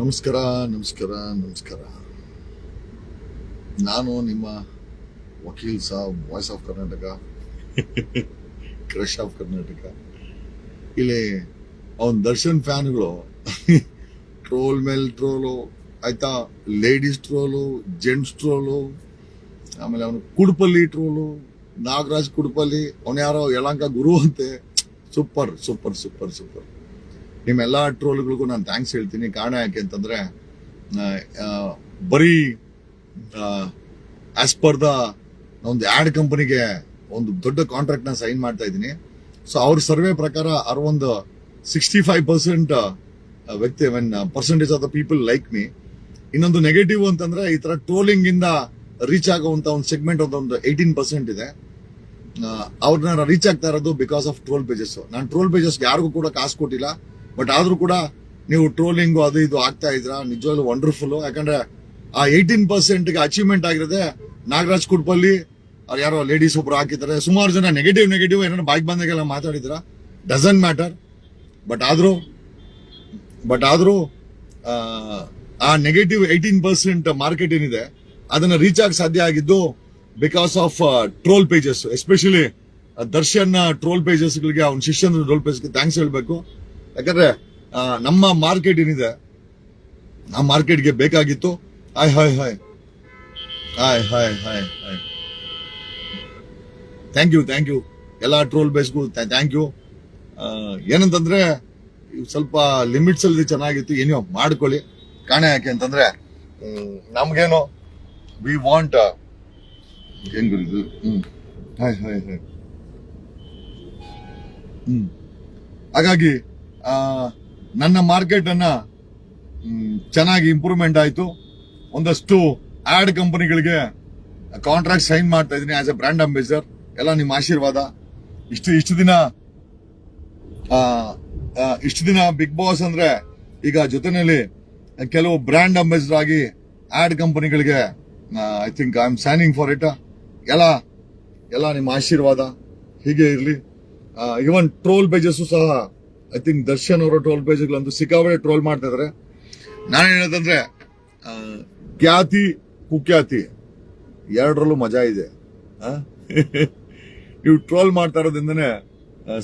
ನಮಸ್ಕಾರ ನಮಸ್ಕಾರ ನಮಸ್ಕಾರ. ನಾನು ನಿಮ್ಮ ವಕೀಲ್ Sab voice of Karnataka crush of Karnataka ಇಲ್ಲಿ ಅವನ ದರ್ಶನ್ ಫ್ಯಾನ್ಗಳು ಟ್ರೋಲ್ ಮೇಲ್ ಟ್ರೋಲು ಆಯ್ತಾ ಲೇಡೀಸ್ ಟ್ರೋಲು ಜೆಂಟ್ಸ್ ಟ್ರೋಲು ಆಮೇಲೆ ಅವನು ಕುಡುಪಲ್ಲಿ ಟ್ರೋಲು ನಾಗರಾಜ್ ಕುಡುಪಲ್ಲಿ ಅವನು ಯಾರೋ ಯಳಂಕ ಗುರು ಅಂತೆ. Super super super super. ನಿಮ್ಮೆಲ್ಲ ಟ್ರೋಲ್ಗಳಿಗೂ ನಾನು ಥ್ಯಾಂಕ್ಸ್ ಹೇಳ್ತೀನಿ. ಕಾರಣ ಯಾಕೆ ಅಂತಂದ್ರೆ ಬರೀ ಆಸ್ ಪರ್ ದ ಒಂದು ಆ್ಯಡ್ ಕಂಪನಿಗೆ ಒಂದು ದೊಡ್ಡ ಕಾಂಟ್ರಾಕ್ಟ್ನ ಸೈನ್ ಮಾಡ್ತಾ ಇದ್ದೀನಿ. ಸೊ ಅವ್ರ ಸರ್ವೆ ಪ್ರಕಾರ ಅರವೊಂದು ಸಿಕ್ಸ್ಟಿ ಫೈವ್ ಪರ್ಸೆಂಟ್ ವ್ಯಕ್ತಿ mean percentage of the people like me ಇನ್ನೊಂದು ನೆಗೆಟಿವ್ ಅಂತಂದ್ರೆ ಈ ತರ ಟ್ರೋಲಿಂಗಿಂದ ರೀಚ್ ಆಗುವಂತ ಒಂದು ಸೆಗ್ಮೆಂಟ್ ಒಂದು ಏಯ್ಟೀನ್ ಪರ್ಸೆಂಟ್ ಇದೆ. ಅವ್ರನ್ನ ರೀಚ್ ಆಗ್ತಾ ಇರೋದು ಬಿಕಾಸ್ ಆಫ್ ಟ್ರೋಲ್ ಪೇಜಸ್ ನಾನು ಟ್ರೋಲ್ ಪೇಜಸ್ ಯಾರಿಗೂ ಕೂಡ ಕಾಸು ಕೊಟ್ಟಿಲ್ಲ. ಬಟ್ ಆದ್ರೂ ಕೂಡ ನೀವು ಟ್ರೋಲಿಂಗ್ ಅದು ಇದು ಆಗ್ತಾ ಇದ್ರ ನಿಜವಾಗ್ಲೂ ವಂಡರ್ಫುಲ್ ಯಾಕಂದ್ರೆ ಆ ಏಯ್ಟೀನ್ ಪರ್ಸೆಂಟ್ಗೆ ಅಚೀವ್ಮೆಂಟ್ ಆಗಿರೋದೆ ನಾಗರಾಜ್ ಕುಡ್ಪಲ್ಲಿ. ಅವ್ರು ಯಾರೋ ಲೇಡೀಸ್ ಒಬ್ರು ಹಾಕಿದ್ದಾರೆ. ಸುಮಾರು ಜನ ನೆಗೆಟಿವ್ ನೆಗೆಟಿವ್ ಏನಾದ್ರು ಬಾಯ್ಗೆ ಬಂದಾಗೆಲ್ಲ ಮಾತಾಡಿದ್ರ ಡಸಂಟ್ ಮ್ಯಾಟರ್ ಬಟ್ ಆದ್ರೂ ಬಟ್ ಆದ್ರೂ ಆ, ನೆಗೆಟಿವ್ ಏಯ್ಟೀನ್ ಪರ್ಸೆಂಟ್ ಮಾರ್ಕೆಟ್ ಏನಿದೆ ಅದನ್ನ ರೀಚ್ ಆಗಿ ಸಾಧ್ಯ ಆಗಿದ್ದು because of troll pages especially Darshan troll ಪೇಜಸ್ಗಳಿಗೆ ಅವ್ನ ಶಿಷ್ಯನ ಟ್ರೋಲ್ ಪೇಜ್ ಥ್ಯಾಂಕ್ಸ್ ಹೇಳ್ಬೇಕು. ಯಾಕಂದ್ರೆ ನಮ್ಮ ಮಾರ್ಕೆಟ್ ಏನಿದೆ, ಆ ಮಾರ್ಕೆಟ್ಗೆ ಬೇಕಾಗಿತ್ತು hi hi hi hi hi hi hi. Thank you thank you ಎಲ್ಲ ಟ್ರೋಲ್ ಬೇಸ್ಗೂ ಥ್ಯಾಂಕ್ ಯು ಏನಂತಂದ್ರೆ ಸ್ವಲ್ಪ ಲಿಮಿಟ್ಸ್ ಅಲ್ಲಿ ಚೆನ್ನಾಗಿತ್ತು ಏನೋ ಮಾಡ್ಕೊಳ್ಳಿ. ಕಾಣೆ ಯಾಕೆ ಅಂತಂದ್ರೆ ನಮ್ಗೇನು ವಿ ವಾಂಟ್ ಹೆಂಗ್ hmm, hi hi hi. Hmm, ಹಾಗಾಗಿ ನನ್ನ ಮಾರ್ಕೆಟ್ ಅನ್ನ ಚೆನ್ನಾಗಿ ಇಂಪ್ರೂವ್ಮೆಂಟ್ ಆಯ್ತು. ಒಂದಷ್ಟು ಆಡ್ ಕಂಪನಿಗಳಿಗೆ ಕಾಂಟ್ರಾಕ್ಟ್ ಸೈನ್ ಮಾಡ್ತಾ ಇದ್ದೀನಿ ಆ್ಯಸ್ ಎ ಬ್ರ್ಯಾಂಡ್ ಅಂಬೇಸರ್ ಎಲ್ಲ ನಿಮ್ಮ ಆಶೀರ್ವಾದ. ಇಷ್ಟು ಇಷ್ಟು ದಿನ ಇಷ್ಟು ದಿನ ಬಿಗ್ ಬಾಸ್ ಅಂದ್ರೆ ಈಗ ಜೊತೆಯಲ್ಲಿ ಕೆಲವು ಬ್ರ್ಯಾಂಡ್ ಅಂಬಾಸಿಡರ್ ಆಗಿ ಆಡ್ ಕಂಪನಿಗಳಿಗೆ I think I am signing for it ಎಲ್ಲ ಎಲ್ಲ ನಿಮ್ಮ ಆಶೀರ್ವಾದ. ಹೀಗೆ ಇರಲಿ. ಈವನ್ ಟ್ರೋಲ್ ಬೇಜಸ್ಸು ಸಹ ಐ ಥಿಂಕ್ ದರ್ಶನ್ ಅವರ ಟ್ರೋಲ್ ಪೇಜ್ಗಳಂತೂ ಸಿಕ್ಕಾಬಳೆ ಟ್ರೋಲ್ ಮಾಡ್ತಾ ಇದಾರೆ. ನಾನು ಹೇಳೋದಂದ್ರೆ ಖ್ಯಾತಿ, ಕುಖ್ಯಾತಿ, ಎರಡರಲ್ಲೂ ಮಜಾ ಇದೆ? ನೀವು ಟ್ರೋಲ್ ಮಾಡ್ತಾ ಇರೋದ್ರಿಂದನೇ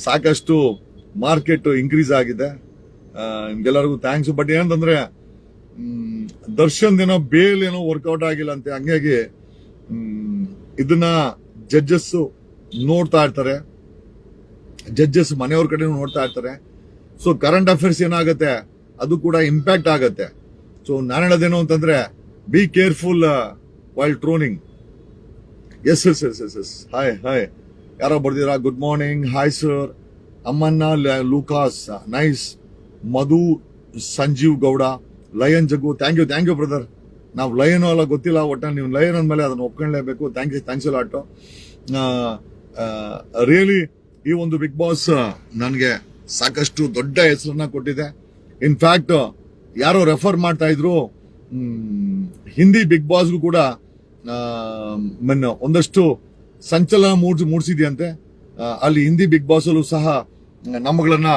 ಸಾಕಷ್ಟು ಮಾರ್ಕೆಟ್ ಇನ್ಕ್ರೀಸ್ ಆಗಿದೆ. ನಿಮ್ಗೆಲ್ಲರಿಗೂ ಥ್ಯಾಂಕ್ಸ್ ಬಟ್ ಏನಂತಂದ್ರೆ ದರ್ಶನ್ ಏನೋ ಬೇಲ್ ಏನೋ ವರ್ಕೌಟ್ ಆಗಿಲ್ಲ ಅಂತ ಹಂಗಾಗಿ ಇದನ್ನ ಜಡ್ಜಸ್ ನೋಡ್ತಾ ಇರ್ತಾರೆ. ಜಡ್ಜಸ್ ಮನೆಯವ್ರ ಕಡೆ ನೋಡ್ತಾ ಇರ್ತಾರೆ. ಸೊ ಕರೆಂಟ್ ಅಫೇರ್ಸ್ ಏನಾಗುತ್ತೆ? ಅದು ಕೂಡ ಇಂಪ್ಯಾಕ್ಟ್ ಆಗುತ್ತೆ. ಸೊ ನಾನು ಹೇಳೋದೇನು ಅಂತಂದ್ರೆ be careful while trolling yes yes yes yes yes hi hi ಯಾರೋ ಬರ್ದಿರಾ? ಗುಡ್ ಮಾರ್ನಿಂಗ್ ಹಾಯ್ ಸರ್ ಅಮ್ಮನ್ನ looks nice. Madhu, Sanjeev Gowda, lion Jaggu. Thank you thank you brother ನಾವು ಲಯನ್ ಅಲ್ಲ, ಗೊತ್ತಿಲ್ಲ. ಒಟ್ಟ ನೀವು ಲಯನ್ ಅಂದಮೇಲೆ ಅದನ್ನು ಒಪ್ಕೊಳ್ಳೇಬೇಕು thank you thanks lot really ಈ ಒಂದು ಬಿಗ್ ಬಾಸ್ ನನಗೆ ಸಾಕಷ್ಟು ದೊಡ್ಡ ಹೆಸರನ್ನ ಕೊಟ್ಟಿದೆ. ಇನ್ಫ್ಯಾಕ್ಟ್ ಯಾರೋ ರೆಫರ್ ಮಾಡ್ತಾ ಇದ್ರು ಹಿಂದಿ ಬಿಗ್ ಬಾಸ್ಗೂ ಕೂಡ ಒಂದಷ್ಟು ಸಂಚಲನ ಮೂಡ್ಸಿ, ಮೂಡಿಸಿದೆಯಂತೆ. ಅಲ್ಲಿ ಹಿಂದಿ ಬಿಗ್ ಬಾಸ್ ಸಹ ನಮ್ಮಗಳನ್ನ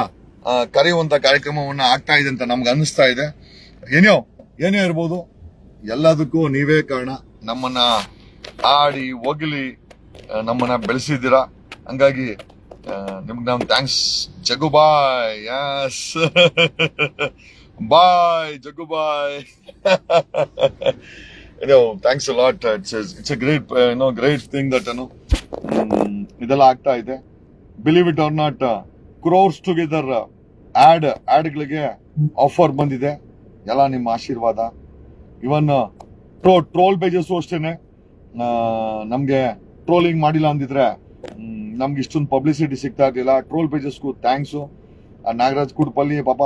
ಕರೆಯುವಂತ ಕಾರ್ಯಕ್ರಮವನ್ನ ಆಗ್ತಾ ಇದೆ ಅಂತ ನಮ್ಗೆ ಅನಿಸ್ತಾ ಇದೆ. ಏನೋ ಏನೇ ಇರ್ಬೋದು, ಎಲ್ಲದಕ್ಕೂ ನೀವೇ ಕಾರಣ. ನಮ್ಮನ್ನ ಆಡಿ, ಒಗಿಲಿ ನಮ್ಮನ್ನ ಬೆಳೆಸಿದ್ದೀರಾ? ಹಂಗಾಗಿ ನಿಮ್ಗೆ ನಾವು thanks Jagu bye. Yes bye Jagu bye. You thanks lot it's it's a great no great thing that ಅನು ಇದೆಲ್ಲ ಆಗ್ತಾ ಇದೆ. Believe it are not crores together ad ಆ್ಯಡ್ಗಳಿಗೆ offer ಬಂದಿದೆ. ಎಲ್ಲ ನಿಮ್ಮ ಆಶೀರ್ವಾದ. ಇವನ್ ಟ್ರೋ ಟ್ರೋಲ್ ಪೇಜಸ್ಸು ಅಷ್ಟೇನೆ. ನಮಗೆ ಟ್ರೋಲಿಂಗ್ ಮಾಡಿಲ್ಲ ಅಂದಿದ್ರೆ ನಮ್ಗೆ ಇಷ್ಟೊಂದು ಪಬ್ಲಿಸಿಟಿ ಸಿಗ್ತಾ ಇರ್ಲಿಲ್ಲ. ಟ್ರೋಲ್ ಪೇಜಸ್ಗೂ ಥ್ಯಾಂಕ್ಸು ನಾಗರಾಜ್ ಕುಡ್ಪಲ್ಲಿ, ಪಾಪ,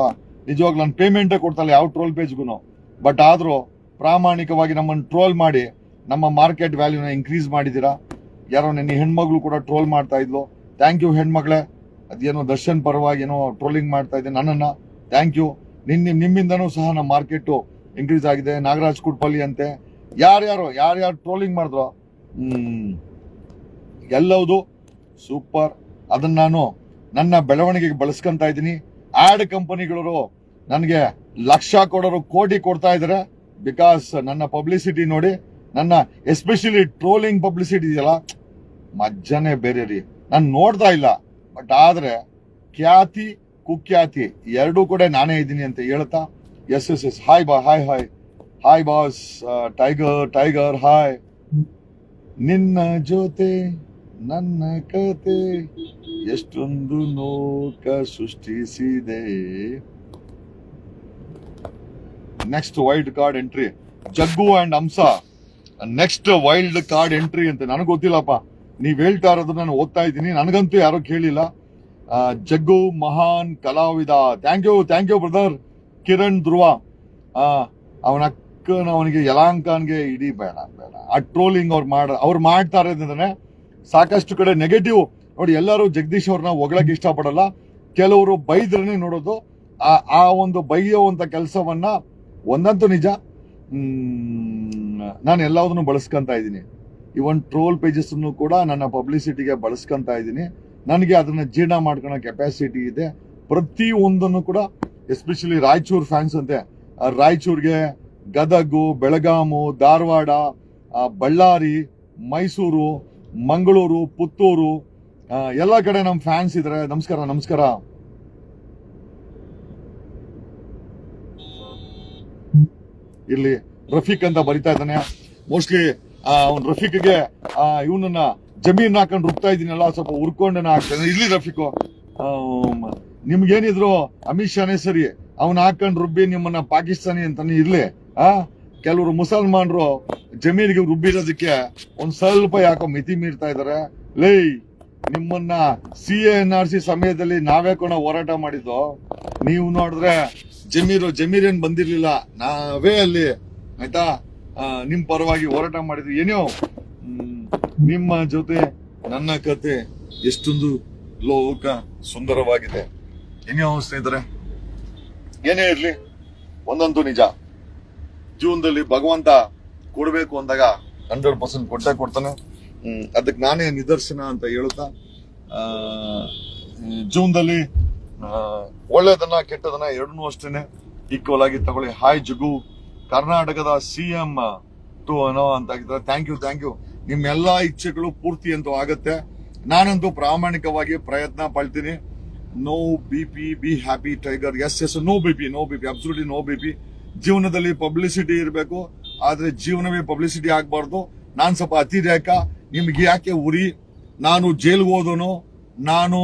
ನಿಜವಾಗ್ಲೂ ನಾನು ಪೇಮೆಂಟೇ ಕೊಡ್ತಲ್ಲ ಯಾವ ಟ್ರೋಲ್ ಪೇಜ್ಗೂ ಬಟ್ ಆದ್ರೂ ಪ್ರಾಮಾಣಿಕವಾಗಿ ನಮ್ಮನ್ನು ಟ್ರೋಲ್ ಮಾಡಿ, ನಮ್ಮ ಮಾರ್ಕೆಟ್ ವ್ಯಾಲ್ಯೂನ ಇನ್ಕ್ರೀಸ್ ಮಾಡಿದ್ದೀರಾ? ಯಾರೋ ನಿನ್ನೆ ಹೆಣ್ಮಗಳು ಕೂಡ ಟ್ರೋಲ್ ಮಾಡ್ತಾ ಇದ್ಲು. ಥ್ಯಾಂಕ್ ಯು ಹೆಣ್ಮಗಳೇ. ಅದೇನೋ ದರ್ಶನ್ ಪರವಾಗಿ ಏನೋ ಟ್ರೋಲಿಂಗ್ ಮಾಡ್ತಾ ಇದೆ ನನ್ನನ್ನ. ಥ್ಯಾಂಕ್ ಯು ನಿನ್ನ ನಿಮ್ಮಿಂದನೂ ಸಹ ನಮ್ಮ ಮಾರ್ಕೆಟ್ ಇನ್ಕ್ರೀಸ್ ಆಗಿದೆ. ನಾಗರಾಜ್ ಕುಡ್ಪಲ್ಲಿ ಅಂತೆ. ಯಾರ್ಯಾರು ಯಾರ್ಯಾರು ಟ್ರೋಲಿಂಗ್ ಮಾಡಿದ್ರು? ಎಲ್ಲವುದು ಸೂಪರ್. ಅದನ್ನ ನಾನು ನನ್ನ ಬೆಳವಣಿಗೆಗೆ ಬಳಸ್ಕೊಂತ ಇದ್ದೀನಿ. ಆಡ್ ಕಂಪನಿಗಳು ನನಗೆ ಲಕ್ಷ ಕೊಡೋರು ಕೋಟಿ ಕೊಡ್ತಾ ಇದ್ದಾರೆ. ಬಿಕಾಸ್ ನನ್ನ ಪಬ್ಲಿಸಿಟಿ ನೋಡಿ, ನನ್ನ ಎಸ್ಪೆಷಲಿ ಟ್ರೋಲಿಂಗ್ ಪಬ್ಲಿಸಿಟಿ ಇದೆಯಲ್ಲ, ಮಜ್ಜನೆ ಬೇರೆ ರೀ. ನಾನು ನೋಡ್ತಾ ಇಲ್ಲ. ಬಟ್ ಆದ್ರೆ ಖ್ಯಾತಿ, ಕುಖ್ಯಾತಿ ಎರಡೂ ಕೂಡ ನಾನೇ ಇದ್ದೀನಿ ಅಂತ ಹೇಳ್ತಾ ಎಸ್ ಎಸ್ ಎಸ್ ಹಾಯ್ ಬಾ hi hi hi boss tiger tiger hi ನಿನ್ನ ಜೊತೆ ನನ್ನ ಕತೆ. ಎಷ್ಟೊಂದು ನೋಕ ಸೃಷ್ಟಿಸಿದೆ. Next wild card entry Jaggu and Hamsa. Next wild card entry ಅಂತ ನನಗೆ ಗೊತ್ತಿಲ್ಲಪ್ಪ. ನೀವ್ ಹೇಳ್ತಾ ಇರೋದು ನಾನು ಓದ್ತಾ ಇದ್ದೀನಿ. ನನಗಂತೂ ಯಾರೋ ಕೇಳಿಲ್ಲ. ಜಗ್ಗು ಮಹಾನ್ ಕಲಾವಿದ. Thank you thank you brother Kiran Dhruva. ಅವನ ಅಕ್ಕನ ಅವನಿಗೆ ಯಲಾಂಕನ್ಗೆ ಇಡೀ ಬೇಡ ಬೇಡ. ಆ ಟ್ರೋಲಿಂಗ್ ಅವ್ರು ಮಾಡ ಅವ್ರು ಮಾಡ್ತಾರೆ ಅಂತಂದ್ರೆ ಸಾಕಷ್ಟು ಕಡೆ ನೆಗೆಟಿವ್ ನೋಡಿ, ಎಲ್ಲರೂ ಜಗದೀಶ್ ಅವ್ರನ್ನ ಹೊಗಳಕ್ಕೆ ಇಷ್ಟಪಡಲ್ಲ. ಕೆಲವರು ಬೈದ್ರನೇ ನೋಡೋದು. ಆ ಆ ಒಂದು ಬೈಯುವಂಥ ಕೆಲಸವನ್ನ ಒಂದಂತೂ ನಿಜ. ನಾನು ಎಲ್ಲದನ್ನು ಬಳಸ್ಕೊಂತ ಇದ್ದೀನಿ. ಇವನ್ ಟ್ರೋಲ್ ಪೇಜಸ್ ಕೂಡ ನನ್ನ ಪಬ್ಲಿಸಿಟಿಗೆ ಬಳಸ್ಕೊಂತ ಇದ್ದೀನಿ. ನನಗೆ ಅದನ್ನ ಜೀರ್ಣ ಮಾಡ್ಕೊಳ್ಳೋ ಕೆಪಾಸಿಟಿ ಇದೆ. ಪ್ರತಿ ಒಂದನ್ನು ಕೂಡ ಎಸ್ಪೆಷಲಿ ರಾಯಚೂರು ಫ್ಯಾನ್ಸ್ ಅಂತೆ ರಾಯಚೂರ್ಗೆ ಗದಗು, ಬೆಳಗಾಮು, ಧಾರವಾಡ ಬಳ್ಳಾರಿ, ಮೈಸೂರು ಮಂಗಳೂರು, ಪುತ್ತೂರು ಎಲ್ಲ ಕಡೆ ನಮ್ಮ ಫ್ಯಾನ್ಸ್ ಇದ್ದಾರೆ ನಮಸ್ಕಾರ ನಮಸ್ಕಾರ. ಇಲ್ಲಿ ರಫೀಕ್ ಅಂತ ಬರಿತಾ ಇದ್ದಾನೆ. ಮೋಸ್ಟ್ಲಿ ಅವ್ನ್ ರಫೀಕ್ಗೆ ಇವನನ್ನ ಜಮೀನ್ ಹಾಕೊಂಡು ರುಬ್ತಾ ಇದೀನಲ್ಲ ಸ್ವಲ್ಪ ಹುರ್ಕೊಂಡು ಹಾಕ್ತಾನೆ. ಇಲ್ಲಿ ರಫೀಕು. ನಿಮ್ಗೇನಿದ್ರು ಅಮಿತ್ ಶಾನೇ ಸರಿ. ಅವನ್ ಹಾಕೊಂಡು ರುಬ್ಬಿ ನಿಮ್ಮನ್ನ ಪಾಕಿಸ್ತಾನಿ ಅಂತಾನೆ ಇರ್ಲಿ, ಆ? ಕೆಲವರು ಮುಸಲ್ಮಾನರು ಜಮೀನಿಗೆ ರುಬ್ಬಿರೋದಕ್ಕೆ ಒಂದು ಸ್ವಲ್ಪ ಯಾಕೋ ಮಿತಿ ಮೀರ್ತಾ ಇದ್ದಾರೆ ಲೈ, ನಿಮ್ಮನ್ನ ಸಿ ಎನ್ ಆರ್ ಸಿ ಸಮಯದಲ್ಲಿ ನಾವೇ ಕೂಡ ಹೋರಾಟ ಮಾಡಿದ್ದು. ನೀವು ನೋಡಿದ್ರೆ ಜಮೀರು, ಜಮೀರೇನ್ ಬಂದಿರ್ಲಿಲ್ಲ. ನಾವೇ ಅಲ್ಲಿ, ಆಯ್ತಾ? ನಿಮ್ ಪರವಾಗಿ ಹೋರಾಟ ಮಾಡಿದ್ವಿ. ಏನೋ ನಿಮ್ಮ ಜೊತೆ ನನ್ನ ಕತೆ ಎಷ್ಟೊಂದು ಲೋಕ ಸುಂದರವಾಗಿದೆ. ಏನೋ ಸ್ನೇಹಿತರೆ? ಏನೇ ಇರ್ಲಿ ಒಂದಂತೂ ನಿಜ. ಜೀವನದಲ್ಲಿ ಭಗವಂತ ಕೊಡಬೇಕು ಅಂದಾಗ ಹಂಡ್ರೆಡ್ ಪರ್ಸೆಂಟ್ ಕೊಟ್ಟೆ ಕೊಡ್ತಾನೆ. ಅದಕ್ಕೆ ನಾನೇ ನಿದರ್ಶನ ಅಂತ ಹೇಳುತ್ತಾ ಜೀವನದಲ್ಲಿ ಒಳ್ಳೇದನ್ನ ಕೆಟ್ಟದನ್ನ ಎರಡನ್ನೂ ಅಷ್ಟೇನೆ ಈಕ್ವಲ್ ಆಗಿ ತಗೊಳ್ಳಿ. ಹಾಯ್ ಜಗು. ಕರ್ನಾಟಕದ ಸಿ ಎಂ ಟು ಅನೋ ಅಂತ ಥ್ಯಾಂಕ್ ಯು ಥ್ಯಾಂಕ್ ಯು ನಿಮ್ಮೆಲ್ಲಾ ಇಚ್ಛೆಗಳು ಪೂರ್ತಿ ಅಂತೂ ಆಗತ್ತೆ. ನಾನಂತೂ ಪ್ರಾಮಾಣಿಕವಾಗಿ ಪ್ರಯತ್ನ ಪಡ್ತೀನಿ. No B P be happy tiger yes yes no B P no B P absolutely no B P ಜೀವನದಲ್ಲಿ ಪಬ್ಲಿಸಿಟಿ ಇರಬೇಕು, ಆದರೆ ಜೀವನವೇ ಪಬ್ಲಿಸಿಟಿ ಆಗಬಾರ್ದು. ನಾನು ಸ್ವಲ್ಪ ಅತಿರೇಕ ನಿಮ್ಗೆ ಯಾಕೆ ಉರಿ? ನಾನು ಜೈಲ್ಗೆ ಹೋದನು, ನಾನು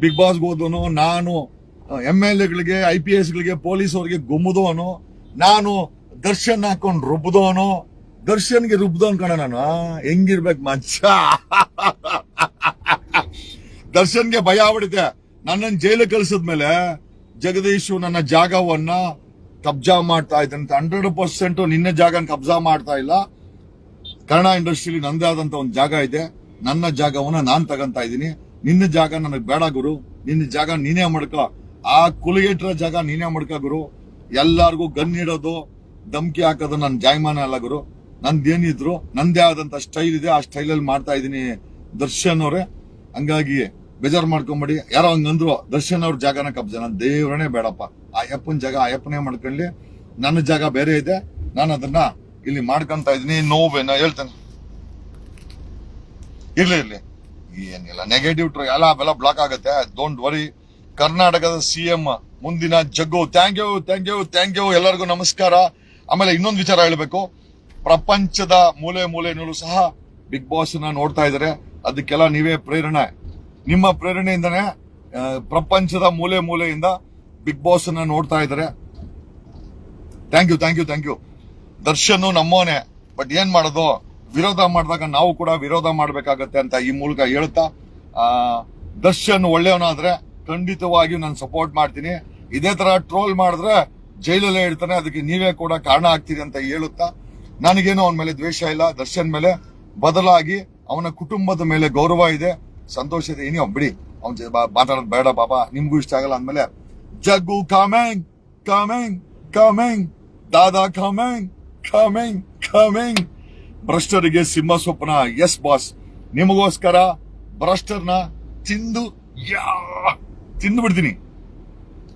ಬಿಗ್ ಬಾಸ್ಗೆ ಹೋದನು, ನಾನು ಎಂ ಎಲ್ ಎಗಳಿಗೆ, ಐ ಪಿ ಎಸ್ಗಳಿಗೆ ಗಳಿಗೆ ಪೊಲೀಸ್ ಅವ್ರಿಗೆ ಗುಮ್ಮದವನು ನಾನು ದರ್ಶನ್ ಹಾಕೊಂಡು ರುಬ್ದವನು ದರ್ಶನ್ಗೆ ರುಬ್ದವನ್ ಕಣ ನಾನು. ಹೆಂಗಿರ್ಬೇಕು ಮಚ್ಚ ದರ್ಶನ್ಗೆ ಭಯ ಆಗ್ಬಿಡುತ್ತೆ. ನನ್ನನ್ನು ಜೈಲಿಗೆ ಕಳಿಸಿದ್ಮೇಲೆ ಜಗದೀಶು ನನ್ನ ಜಾಗವನ್ನ ಕಬ್ಜಾ ಮಾಡ್ತಾ ಇದ್ದಾನೆ ಹಂಡ್ರೆಡ್ ಪರ್ಸೆಂಟ್ ನಿನ್ನೆ ಜಾಗ ಕಬ್ಜಾ ಮಾಡ್ತಾ ಇಲ್ಲ. ಕನ್ನಡ ಇಂಡಸ್ಟ್ರಿಲಿ ನಂದೇ ಆದಂತ ಒಂದು ಜಾಗ ಇದೆ. ನನ್ನ ಜಾಗವನ್ನ ನಾನ್ ತಗಂತ ಇದ್ದೀನಿ. ನಿನ್ನ ಜಾಗ ನನಗೆ ಬೇಡ ಗುರು. ನಿನ್ನ ಜಾಗ ನೀನೇ ಮಡ್ಕ. ಆ ಕುಲಿಗೇಟ್ರ ಜಾಗ ನೀನೇ ಮಡ್ಕ ಗುರು. ಎಲ್ಲಾರ್ಗೂ ಗನ್ ಇಡೋದು, ಧಮ್ಕಿ ಹಾಕೋದು ನನ್ನ ಜಾಯಮಾನ ಅಲ್ಲ ಗುರು. ನಂದೇನಿದ್ರು, ನಂದೇ ಆದಂತ ಸ್ಟೈಲ್ ಇದೆ. ಆ ಸ್ಟೈಲ್ ಅಲ್ಲಿ ಮಾಡ್ತಾ ಇದ್ದೀನಿ ದರ್ಶನ್ ಅವರೇ. ಹಂಗಾಗಿ ಬೇಜಾರ್ ಮಾಡ್ಕೊಂಬೇಡಿ. ಯಾರೋ ಹಂಗಂದ್ರು ದರ್ಶನ್ ಅವ್ರ ಜಾಗನ ಕಬ್ಜ. ನನ್ ದೇವ್ರನೇ ಬೇಡಪ್ಪ. ಆ ಅಪ್ಪನ ಜಾಗ ಅಯ್ಯಪ್ಪನೇ ಮಾಡ್ಕೊಳ್ಳಿ ನನ್ನ ಜಾಗ ಬೇರೆ ಇದೆ. ನಾನು ಅದನ್ನ ಇಲ್ಲಿ ಮಾಡ್ಕೊಂತ ಇದೀನಿ ನೋವೇನ ಹೇಳ್ತೇನೆ. ಇರ್ಲಿ ಇರ್ಲಿ. ಏನಿಲ್ಲ. ನೆಗೆಟಿವ್ ಎಲ್ಲ ಅವೆಲ್ಲ ಬ್ಲಾಕ್ ಆಗುತ್ತೆ. ಡೋಂಟ್ ವರಿ ಕರ್ನಾಟಕದ ಸಿ ಎಂ ಮುಂದಿನ Jaggu. Thank you thank you thank you ಎಲ್ಲರಿಗೂ ನಮಸ್ಕಾರ. ಆಮೇಲೆ ಇನ್ನೊಂದು ವಿಚಾರ ಹೇಳಬೇಕು. ಪ್ರಪಂಚದ ಮೂಲೆ ಮೂಲೆನಲ್ಲೂ ಸಹ ಬಿಗ್ ಬಾಸ್ನ ನೋಡ್ತಾ ಇದಾರೆ ಅದಕ್ಕೆಲ್ಲ ನೀವೇ ಪ್ರೇರಣೆ. ನಿಮ್ಮ ಪ್ರೇರಣೆಯಿಂದನೇ ಪ್ರಪಂಚದ ಮೂಲೆ ಮೂಲೆಯಿಂದ ಬಿಗ್ ಬಾಸ್ ಅನ್ನ ನೋಡ್ತಾ ಇದಾರೆ. Thank you thank you thank you Darshan ನಮ್ಮೋನೆ but ಏನ್ ಮಾಡೋದು? ವಿರೋಧ ಮಾಡಿದಾಗ ನಾವು ಕೂಡ ವಿರೋಧ ಮಾಡ್ಬೇಕಾಗತ್ತೆ ಅಂತ ಈ ಮೂಲಕ ಹೇಳ್ತಾ ದರ್ಶನ್ ಒಳ್ಳೆಯವನಾದ್ರೆ ಖಂಡಿತವಾಗಿಯೂ ನಾನು ಸಪೋರ್ಟ್ ಮಾಡ್ತೀನಿ. ಇದೇ ತರ ಟ್ರೋಲ್ ಮಾಡಿದ್ರೆ ಜೈಲಲ್ಲೇ ಇರ್ತಾನೆ, ಅದಕ್ಕೆ ನೀವೇ ಕೂಡ ಕಾರಣ ಆಗ್ತೀರಿ ಅಂತ ಹೇಳುತ್ತಾ, ನನಗೇನು ಅವನ ಮೇಲೆ ದ್ವೇಷ ಇಲ್ಲ. ದರ್ಶನ್ ಮೇಲೆ ಬದಲಾಗಿ ಅವನ ಕುಟುಂಬದ ಮೇಲೆ ಗೌರವ ಇದೆ, ಸಂತೋಷ ಇದೆ. ಏನೋ ಬಿಡಿ. ಅವ್ನ ಮಾತಾಡೋದು ಬೇಡ ಬಾಬಾ ನಿಮ್ಗೂ ಇಷ್ಟ ಆಗಲ್ಲ ಅಂದ್ಮೇಲೆ ಜಗ್ಗು ಕಾಮೆಂಗ್ ಕಾಮೆಂಗ್ ಕಾಮೆಂಗ್ ದಾದಾ ಕಾಮೆಂಗ್ ಕಾಮೆಂಗ್ ಕಾಮೆಂಗ್ ಭ್ರಷ್ಟರಿಗೆ ಸಿಂಹ ಸ್ವಪ್ನ ಎಸ್ ಬಾಸ್ ನಿಮಗೋಸ್ಕರ ಭ್ರಷ್ಟರ್ನ ತಿಂದು ಯಾ ತಿಂದು ಬಿಡ್ತೀನಿ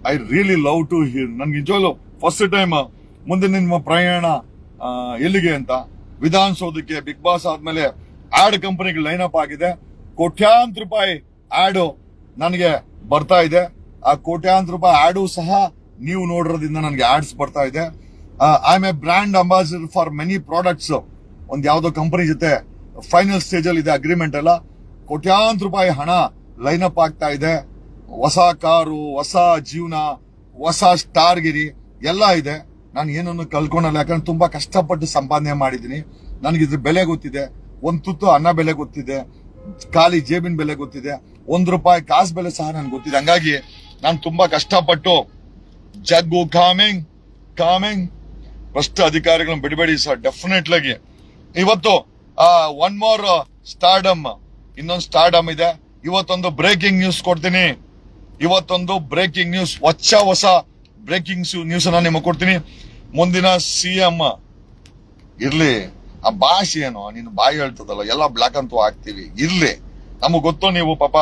I really love to hear ನನ್ಗೆ ನಿಜವಾಗ್ಲು ಫಸ್ಟ್ ಟೈಮ್ ಮುಂದೆ ನಿಮ್ಮ ಪ್ರಯಾಣ ಎಲ್ಲಿಗೆ ಅಂತ ವಿಧಾನಸೌಧಕ್ಕೆ ಬಿಗ್ ಬಾಸ್ ಆದ್ಮೇಲೆ ಆಡ್ ಕಂಪನಿಗೆ ಲೈನ್ ಅಪ್ ಆಗಿದೆ. ಕೋಟ್ಯಾಂತರ ರೂಪಾಯಿ ಆಡ್ ನನಗೆ ಬರ್ತಾ ಇದೆ ಆ ಕೋಟ್ಯಾಂತರ ರೂಪಾಯಿ ಆಡು ಸಹ ನೀವು ನೋಡಿರೋದ್ರಿಂದ ನನಗೆ ಆಡ್ಸ್ ಬರ್ತಾ ಇದೆ. I am a brand ambassador for many products ಒಂದು ಯಾವುದೋ ಕಂಪನಿ ಜೊತೆ ಫೈನಲ್ ಸ್ಟೇಜ್ ಅಲ್ಲಿ ಇದೆ ಅಗ್ರಿಮೆಂಟ್ ಎಲ್ಲ. ಕೋಟ್ಯಾಂತರ ರೂಪಾಯಿ ಹಣ ಲೈನ್ ಅಪ್ ಆಗ್ತಾ ಇದೆ. ಹೊಸ ಕಾರು, ಹೊಸ ಜೀವನ, ಹೊಸ ಸ್ಟಾರ್ ಗಿರಿ ಎಲ್ಲ ಇದೆ. ನಾನು ಏನನ್ನು ಕಲ್ಕೊಂಡಲ್ಲ ಯಾಕಂದ್ರೆ ತುಂಬಾ ಕಷ್ಟಪಟ್ಟು ಸಂಪಾದನೆ ಮಾಡಿದ್ದೀನಿ. ನನಗೆ ಇದ್ರ ಬೆಲೆ ಗೊತ್ತಿದೆ. ಒಂದು ತುತ್ತು ಅನ್ನ ಬೆಲೆ ಗೊತ್ತಿದೆ. ಖಾಲಿ ಜೇಬಿನ ಬೆಲೆ ಗೊತ್ತಿದೆ. ಒಂದು ರೂಪಾಯಿ ಕಾಸು ಬೆಲೆ ಸಹ ನನ್ಗೆ ಗೊತ್ತಿದೆ. ಹಂಗಾಗಿ ನಾನು ತುಂಬಾ ಕಷ್ಟಪಟ್ಟು ಜಗ್ಗು, ಕಾಮಿಂಗ್ ಕಾಮಿಂಗ್. ಭ್ರಷ್ಟ ಅಧಿಕಾರಿಗಳನ್ನ ಬಿಡಬೇಡಿ ಸರ್ ಡೆಫಿನೆಟ್ಲಾಗಿ ಇವತ್ತು ಒನ್ ಮೋರ್ ಸ್ಟಾರ್ಡಮ್ ಇನ್ನೊಂದು ಸ್ಟಾರ್ಡಮ್ ಇದೆ. ಇವತ್ತೊಂದು ಬ್ರೇಕಿಂಗ್ ನ್ಯೂಸ್ ಕೊಡ್ತೀನಿ. ಇವತ್ತೊಂದು ಬ್ರೇಕಿಂಗ್ ನ್ಯೂಸ್ ಹೊಸ ಹೊಸ ಬ್ರೇಕಿಂಗ್ ನ್ಯೂಸ್ ಅನ್ನ ನಿಮಗೆ ಕೊಡ್ತೀನಿ. ಮುಂದಿನ ಸಿ ಎಂ ಇರ್ಲಿ. ಆ ಭಾಷೆ ಏನು? ನೀನು ಬಾಯಿ ಹೇಳ್ತದಲ್ಲ, ಎಲ್ಲ ಬ್ಲಾಕ್ ಅಂತೂ ಹಾಕ್ತೀವಿ. ಇರ್ಲಿ. ನಮಗ್ ಗೊತ್ತು ನೀವು ಪಾಪ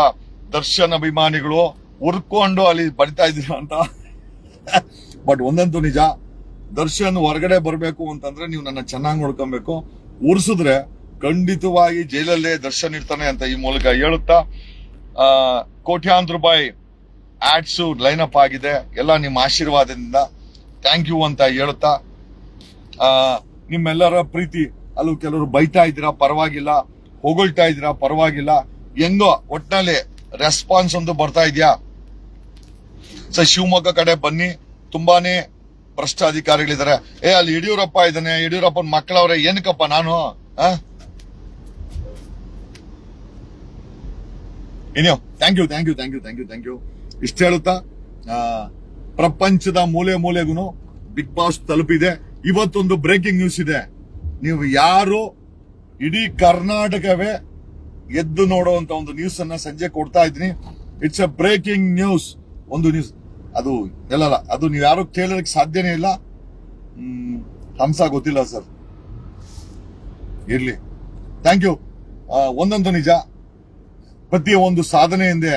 ದರ್ಶನ್ ಅಭಿಮಾನಿಗಳು ಉರ್ಕೊಂಡು ಅಲ್ಲಿ ಬರಿತಾ ಇದ್ದೀರಾ ಅಂತ. ಬಟ್ ಒಂದಂತೂ ನಿಜ, ದರ್ಶನ್ ಹೊರಗಡೆ ಬರಬೇಕು ಅಂತಂದ್ರೆ ನೀವು ನನ್ನ ಚೆನ್ನಾಗಿ ನೋಡ್ಕೊಬೇಕು. ಉರ್ಸಿದ್ರೆ ಖಂಡಿತವಾಗಿ ಜೈಲಲ್ಲೇ ದರ್ಶನ್ ಇರ್ತಾನೆ ಅಂತ ಈ ಮೂಲಕ ಹೇಳುತ್ತಾ ಕೋಟ್ಯಾಂತರ ರೂಪಾಯಿ ಆಡ್ಸ್ ಲೈನ್ ಅಪ್ ಆಗಿದೆ. ಎಲ್ಲ ನಿಮ್ಮ ಆಶೀರ್ವಾದದಿಂದ ಥ್ಯಾಂಕ್ ಯು ಅಂತ ಹೇಳುತ್ತಾ ನಿಮ್ಮೆಲ್ಲರ ಪ್ರೀತಿ, ಅಲ್ಲಿ ಕೆಲವರು ಬೈತಾ ಇದ್ದೀರಾ, ಪರವಾಗಿಲ್ಲ. ಹೊಗಳ್ತಾ ಇದ್ದೀರಾ, ಪರವಾಗಿಲ್ಲ. ಹೆಂಗೋ ಒಟ್ನಲ್ಲಿ ರೆಸ್ಪಾನ್ಸ್ ಒಂದು ಬರ್ತಾ ಇದೆಯಾ? ಸೊ ಶಿವಮೊಗ್ಗ ಕಡೆ ಬನ್ನಿ. ತುಂಬಾನೇ ಭ್ರಷ್ಟ ಅಧಿಕಾರಿಗಳಿದ್ದಾರೆ. ಏ, ಅಲ್ಲಿ ಯಡಿಯೂರಪ್ಪ ಇದ್ದಾನೆ. ಯಡಿಯೂರಪ್ಪನ ಮಕ್ಕಳವ್ರೆ ಏನಕ್ಕಪ್ಪ ನಾನು? ಇನ್ಯೋ thank you thank you thank you thank you thank you ಇಷ್ಟ ಹೇಳುತ್ತಾ? ಪ್ರಪಂಚದ ಮೂಲೆ ಮೂಲೆಗೂ ಬಿಗ್ ಬಾಸ್ ತಲುಪಿದೆ. ಇವತ್ತೊಂದು ಬ್ರೇಕಿಂಗ್ ನ್ಯೂಸ್ ಇದೆ. ನೀವು ಯಾರು? ಇಡೀ ಕರ್ನಾಟಕವೇ ಎದ್ದು ನೋಡುವಂತ ಒಂದು ನ್ಯೂಸ್ ಅನ್ನ ಸಂಜೆ ಕೊಡ್ತಾ ಇದ್ದೀನಿ. ಇಟ್ಸ್ ಎ ಬ್ರೇಕಿಂಗ್ ನ್ಯೂಸ್ ಒಂದು ನ್ಯೂಸ್ ಅದು ಎಲ್ಲಲ್ಲ, ಅದು ನೀವು ಯಾರು ಕೇಳೋದಕ್ಕೆ ಸಾಧ್ಯನೇ ಇಲ್ಲ. ಹಂಸ ಗೊತ್ತಿಲ್ಲ ಸರ್. ಇರ್ಲಿ. ಥ್ಯಾಂಕ್ ಯು ಒಂದೊಂದು ನಿಜ. ಪ್ರತಿ ಒಂದು ಸಾಧನೆ ಹಿಂದೆ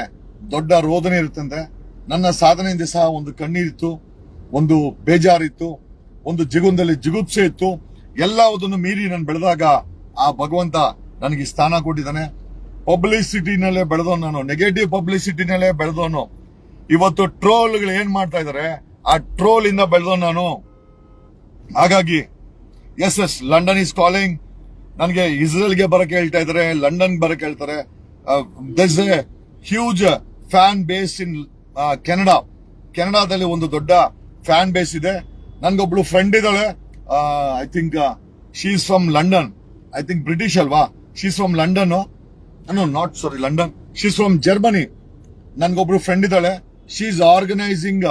ದೊಡ್ಡ ರೋದನೆ ಇರುತ್ತಂತೆ ನನ್ನ ಸಾಧನೆ ಹಿಂದೆ ಸಹ ಒಂದು ಕಣ್ಣೀರಿತ್ತು, ಒಂದು ಬೇಜಾರಿತ್ತು, ಒಂದು ಜಿಗುಂದಲ್ಲಿ ಜಿಗುಪ್ಸೆ ಇತ್ತು. ಎಲ್ಲವುದನ್ನು ಮೀರಿ ನಾನು ಬೆಳೆದಾಗ ಆ ಭಗವಂತ ನನಗೆ ಸ್ಥಾನ ಕೊಟ್ಟಿದ್ದಾನೆ. ಪಬ್ಲಿಸಿಟಿನಲ್ಲೇ ಬೆಳೆದವನು ನಾನು ನೆಗೆಟಿವ್ ಪಬ್ಲಿಸಿಟಿನಲ್ಲೇ ಬೆಳೆದವನು. ಇವತ್ತು ಟ್ರೋಲ್ಗಳು ಏನ್ ಮಾಡ್ತಾ ಇದಾರೆ, ಆ ಟ್ರೋಲ್ ಇಂದ ಬೆಳೆದ ನಾನು. ಹಾಗಾಗಿ, yes yes, London is calling. ನನಗೆ ಇಸ್ರೇಲ್ಗೆ ಬರಕ್ಕೆ ಹೇಳ್ತಾ ಇದಾರೆ ಲಂಡನ್ ಬರಕ್ಕೆ ಹೇಳ್ತಾರೆ. There's a huge fan base in Canada. ಕೆನಡಾದಲ್ಲಿ ಒಂದು ದೊಡ್ಡ ಫ್ಯಾನ್ ಬೇಸ್ ಇದೆ. ನನ್ಗೊಬ್ಳು ಫ್ರೆಂಡ್ ಇದ್ದಾಳೆ. I think she's from London I think British ಅಲ್ವಾ? She's from London not sorry London she's from Germany ನನ್ಗೊಬ್ಳು friend ಇದ್ದಾಳೆ. ಶೀಸ್ ಆರ್ಗನೈಸಿಂಗ್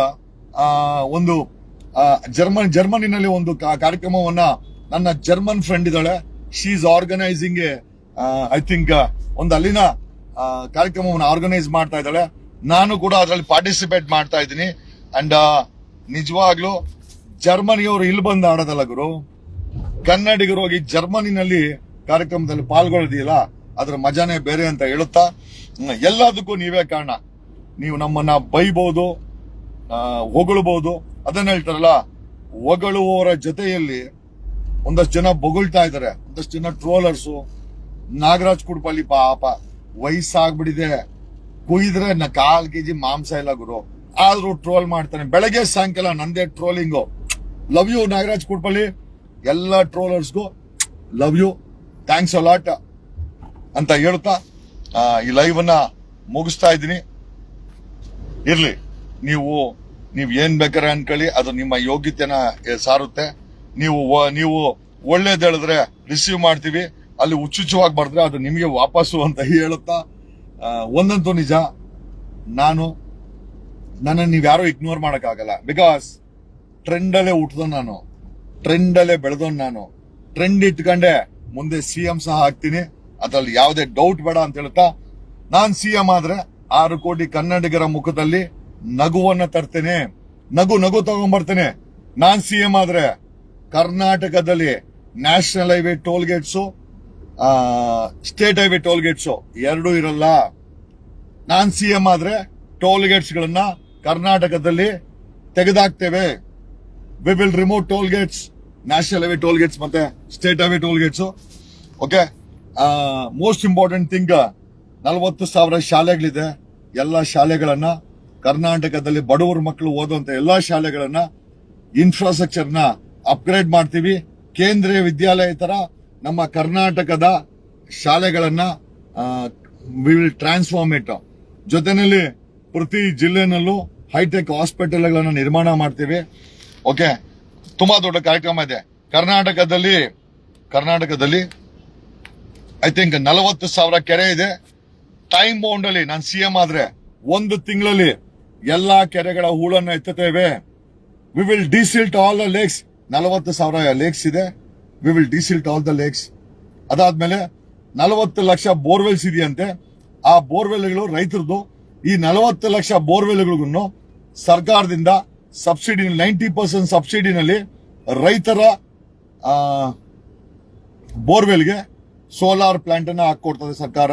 ಒಂದು ಜರ್ಮನ್ ಜರ್ಮನಿನಲ್ಲಿ ಒಂದು ಕಾರ್ಯಕ್ರಮವನ್ನ ನನ್ನ ಜರ್ಮನ್ ಫ್ರೆಂಡ್ ಇದ್ದಾಳೆ. ಶೀಸ್ ಆರ್ಗನೈಸಿಂಗ್ ಐ ಥಿಂಕ್ ಒಂದು ಅಲ್ಲಿನ ಕಾರ್ಯಕ್ರಮವನ್ನು ಆರ್ಗನೈಸ್ ಮಾಡ್ತಾ ಇದ್ದಾಳೆ. ನಾನು ಕೂಡ ಅದರಲ್ಲಿ ಪಾರ್ಟಿಸಿಪೇಟ್ ಮಾಡ್ತಾ ಇದ್ದೀನಿ. ಅಂಡ್ ನಿಜವಾಗ್ಲೂ ಜರ್ಮನಿಯವರು ಇಲ್ಲಿ ಬಂದು ಆಡೋದಲ್ಲ ಗುರು. ಕನ್ನಡಿಗರು ಹೋಗಿ ಜರ್ಮನಿನಲ್ಲಿ ಕಾರ್ಯಕ್ರಮದಲ್ಲಿ ಪಾಲ್ಗೊಳ್ಳೋದಿಲ್ಲ ಅದರ ಮಜಾನೇ ಬೇರೆ ಅಂತ ಹೇಳುತ್ತಾ ಎಲ್ಲದಕ್ಕೂ ನೀವೇ ಕಾರಣ. ನೀವು ನಮ್ಮನ್ನ ಬೈಬಹುದು ಹೊಗಳಬಹುದು ಅದನ್ನ ಹೇಳ್ತಾರಲ್ಲ, ಹೊಗಳುವವರ ಜೊತೆಯಲ್ಲಿ ಒಂದಷ್ಟು ಜನ ಬೊಗಳ್ತಾ ಇದ್ದಾರೆ ಒಂದಷ್ಟು ಜನ ಟ್ರೋಲರ್ಸು ನಾಗರಾಜ್ ಕುಡ್ಪಲ್ಲಿ ಪಾಪ ವಯಸ್ಸಾಗ್ಬಿಟ್ಟಿದೆ. ಕುಯ್ದ್ರೆ ನ ಕಾಲ್ ಕೆಜಿ ಮಾಂಸ ಇಲ್ಲ ಗುರು. ಆದ್ರೂ ಟ್ರೋಲ್ ಮಾಡ್ತಾನೆ. ಬೆಳಗ್ಗೆ ಸಾಯಂಕಾಲ ನಂದೇ ಟ್ರೋಲಿಂಗು ಲವ್ ಯು ನಾಗರಾಜ್ ಕುಡ್ಪಲ್ಲಿ ಎಲ್ಲ ಟ್ರೋಲರ್ಸ್ಗೂ love you thanks a lot ಅಂತ ಹೇಳ್ತಾ ಈ ಲೈವ್ ಅನ್ನ ಮುಗಿಸ್ತಾ ಇದ್ದೀನಿ. ಇರ್ಲಿ. ನೀವು ನೀವು ಏನ್ ಬೇಕಾರೆ ಅನ್ಕೊಳ್ಳಿ, ಅದು ನಿಮ್ಮ ಯೋಗ್ಯತೆನ ಸಾರುತ್ತೆ. ನೀವು ನೀವು ಒಳ್ಳೇದ್ ಹೇಳಿದ್ರೆ ರಿಸೀವ್ ಮಾಡ್ತೀವಿ. ಅಲ್ಲಿ ಹುಚ್ಚುಚ್ಚುವಾಗಿ ಬರೆದ್ರೆ ಅದು ನಿಮಗೆ ವಾಪಸ್ಸು ಅಂತ ಹೇಳುತ್ತಾ? ಒಂದಂತೂ ನಿಜ. ನಾನು, ನನ್ನ ನೀವು ಯಾರು ಇಗ್ನೋರ್ ಮಾಡೋಕ್ಕಾಗಲ್ಲ. ಬಿಕಾಸ್ ಟ್ರೆಂಡಲ್ಲೇ ಅಲ್ಲೇ ಹುಟ್ಟಿದವ್ ನಾನು. ಟ್ರೆಂಡಲ್ಲೇ ಬೆಳೆದವ್ ನಾನು. ಟ್ರೆಂಡ್ ಇಟ್ಕೊಂಡೆ ಮುಂದೆ ಸಿ ಎಂ ಸಹ ಆಗ್ತೀನಿ ಅದ್ರಲ್ಲಿ ಯಾವುದೇ ಡೌಟ್ ಬೇಡ ಅಂತ ಹೇಳ್ತಾ ನಾನು ಸಿ ಎಂ ಆದ್ರೆ ಆರು ಕೋಟಿ ಕನ್ನಡಿಗರ ಮುಖದಲ್ಲಿ ನಗುವನ್ನ ತರ್ತೇನೆ. ನಗು ನಗು ತಗೊಂಡ್ಬರ್ತೇನೆ. ನಾನ್ ಸಿ ಎಂ ಆದ್ರೆ ಕರ್ನಾಟಕದಲ್ಲಿ national highway toll gates state highway toll gates ಎರಡೂ ಇರಲ್ಲ. ನಾನ್ ಸಿ ಎಂ ಆದ್ರೆ ಟೋಲ್ ಗೇಟ್ಸ್ ಗಳನ್ನ ಕರ್ನಾಟಕದಲ್ಲಿ ತೆಗೆದಾಕ್ತೇವೆ. We will remove toll gates national highway toll gates ಮತ್ತೆ state highway toll gates okay most important thing ನಲವತ್ತು ಸಾವಿರ ಶಾಲೆಗಳಿದೆ. ಎಲ್ಲ ಶಾಲೆಗಳನ್ನ ಕರ್ನಾಟಕದಲ್ಲಿ ಬಡವರ ಮಕ್ಕಳು ಓದುವಂತ ಎಲ್ಲಾ ಶಾಲೆಗಳನ್ನ ಇನ್ಫ್ರಾಸ್ಟ್ರಕ್ಚರ್ನ ಅಪ್ಗ್ರೇಡ್ ಮಾಡ್ತೀವಿ. ಕೇಂದ್ರೀಯ ವಿದ್ಯಾಲಯ ತರ ನಮ್ಮ ಕರ್ನಾಟಕದ ಶಾಲೆಗಳನ್ನ ವಿಲ್ ಟ್ರಾನ್ಸ್ಫಾರ್ಮ್ ಇಟ್ ಜೊತೆನಲ್ಲಿ ಪ್ರತಿ ಜಿಲ್ಲೆನಲ್ಲೂ ಹೈಟೆಕ್ ಹಾಸ್ಪಿಟಲ್ಗಳನ್ನು ನಿರ್ಮಾಣ ಮಾಡ್ತೀವಿ. ಓಕೆ ತುಂಬಾ ದೊಡ್ಡ ಕಾರ್ಯಕ್ರಮ ಇದೆ. ಕರ್ನಾಟಕದಲ್ಲಿ ಕರ್ನಾಟಕದಲ್ಲಿ ಐ ಥಿಂಕ್ ನಲವತ್ತು ಸಾವಿರ ಕೆರೆ ಇದೆ. ಟೈಮ್ ಬೌಂಡ್ ಅಲ್ಲಿ, ನಾನು ಸಿಎಂ ಆದ್ರೆ ಒಂದು ತಿಂಗಳಲ್ಲಿ ಎಲ್ಲಾ ಕೆರೆಗಳ ಹೂಳನ್ನು ಎತ್ತುತ್ತೇವೆ. We will desilt all the lakes ನಲವತ್ತು ಸಾವಿರ ಲೇಕ್ಸ್ ಇದೆ. We will desilt all the lakes ಅದಾದ್ಮೇಲೆ ನಲವತ್ತು ಲಕ್ಷ ಬೋರ್ವೆಲ್ಸ್ ಇದೆಯಂತೆ. ಆ ಬೋರ್ವೆಲ್ಗಳು ರೈತರದು ಈ ನಲವತ್ತು ಲಕ್ಷ ಬೋರ್ವೆಲ್ಗಳಿಗೂ ಸರ್ಕಾರದಿಂದ ಸಬ್ಸಿಡಿ, ನೈಂಟಿ ಪರ್ಸೆಂಟ್ ಸಬ್ಸಿಡಿನಲ್ಲಿ ರೈತರ ಬೋರ್ವೆಲ್ಗೆ ಸೋಲಾರ್ ಪ್ಲಾಂಟ್ ಅನ್ನ ಹಾಕೊಡ್ತದೆ ಸರ್ಕಾರ.